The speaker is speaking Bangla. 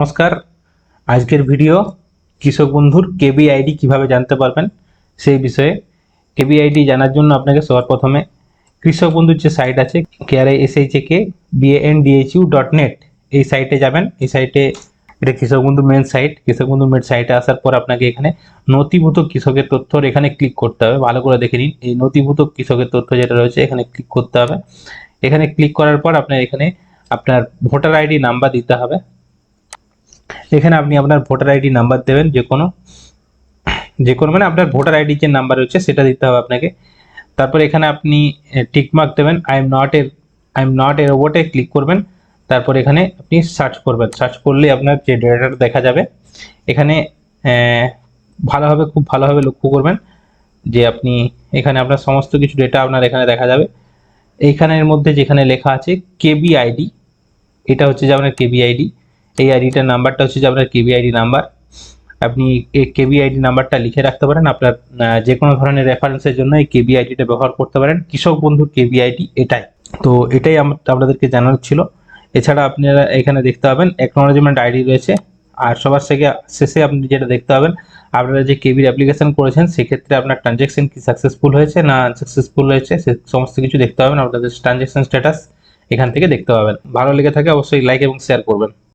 নমস্কার। আজকের ভিডিও কৃষক বন্ধুর কেবি আইডি কীভাবে জানতে পারবেন সেই বিষয়ে। কেবি আইডি জানার জন্য আপনাকে সবার প্রথমে কৃষক বন্ধুর যে সাইট আছে K R I S H A K B A N D H U dot net এই সাইটে যাবেন। এই সাইটে এটা কৃষক বন্ধু মেন সাইট কৃষক বন্ধু মেন সাইটে আসার পর আপনাকে এখানে নথিভূত কৃষকের তথ্যর এখানে ক্লিক করতে হবে। ভালো করে দেখে নিন। এই নথিভূত কৃষকের তথ্য যেটা রয়েছে, এখানে ক্লিক করতে হবে। এখানে ক্লিক করার পর আপনার এখানে আপনার ভোটার আইডি নাম্বার দিতে হবে। এখানে আপনি আপনার ভোটার আইডি নাম্বার দেবেন, যে কোনো যে কোনো মানে আপনার ভোটার আইডি যে নাম্বার রয়েছে সেটা দিতে হবে আপনাকে। তারপর এখানে আপনি টিকমার্ক দেবেন I am not a I am not a রোবটে click করবেন। তারপর এখানে আপনি সার্চ করবেন। সার্চ করলে আপনার যে ডেটাটা দেখা যাবে। এখানে ভালোভাবে, খুব ভালোভাবে লক্ষ্য করবেন যে আপনি, এখানে আপনার সমস্ত কিছু ডেটা আপনার এখানে দেখা যাবে। এইখানের মধ্যে যেখানে লেখা আছে কেবি আইডি এটা হচ্ছে যে আপনার কেবি আইডি এই আইডিটার নাম্বারটা হচ্ছে যে আপনার কেবি আইডি নাম্বার। আপনি এই কেবি আইডি নাম্বারটা লিখে রাখতে পারেন। আপনার যে কোনো ধরনের রেফারেন্সের জন্য এই কেবি আইডিটা ব্যবহার করতে পারেন। কৃষক বন্ধুর কেবি আইডি এটাই। তো এটাই আপনাদেরকে জানানোর ছিল। এছাড়া আপনারা এখানে দেখতে পাবেন অ্যাকনোলজমেন্ট আইডি রয়েছে। আর সবার থেকে শেষে আপনি যেটা দেখতে পাবেন, আপনারা যে কেবির অ্যাপ্লিকেশন করেছেন, সেক্ষেত্রে আপনার ট্রানজ্যাকশন কি সাকসেসফুল হয়েছে, না আনসাকসেসফুল হয়েছে, সে সমস্ত কিছু দেখতে পাবেন। আপনাদের ট্রানজ্যাকশন স্ট্যাটাস এখান থেকে দেখতে পাবেন। ভালো লেগে থাকে অবশ্যই লাইক এবং শেয়ার করবেন।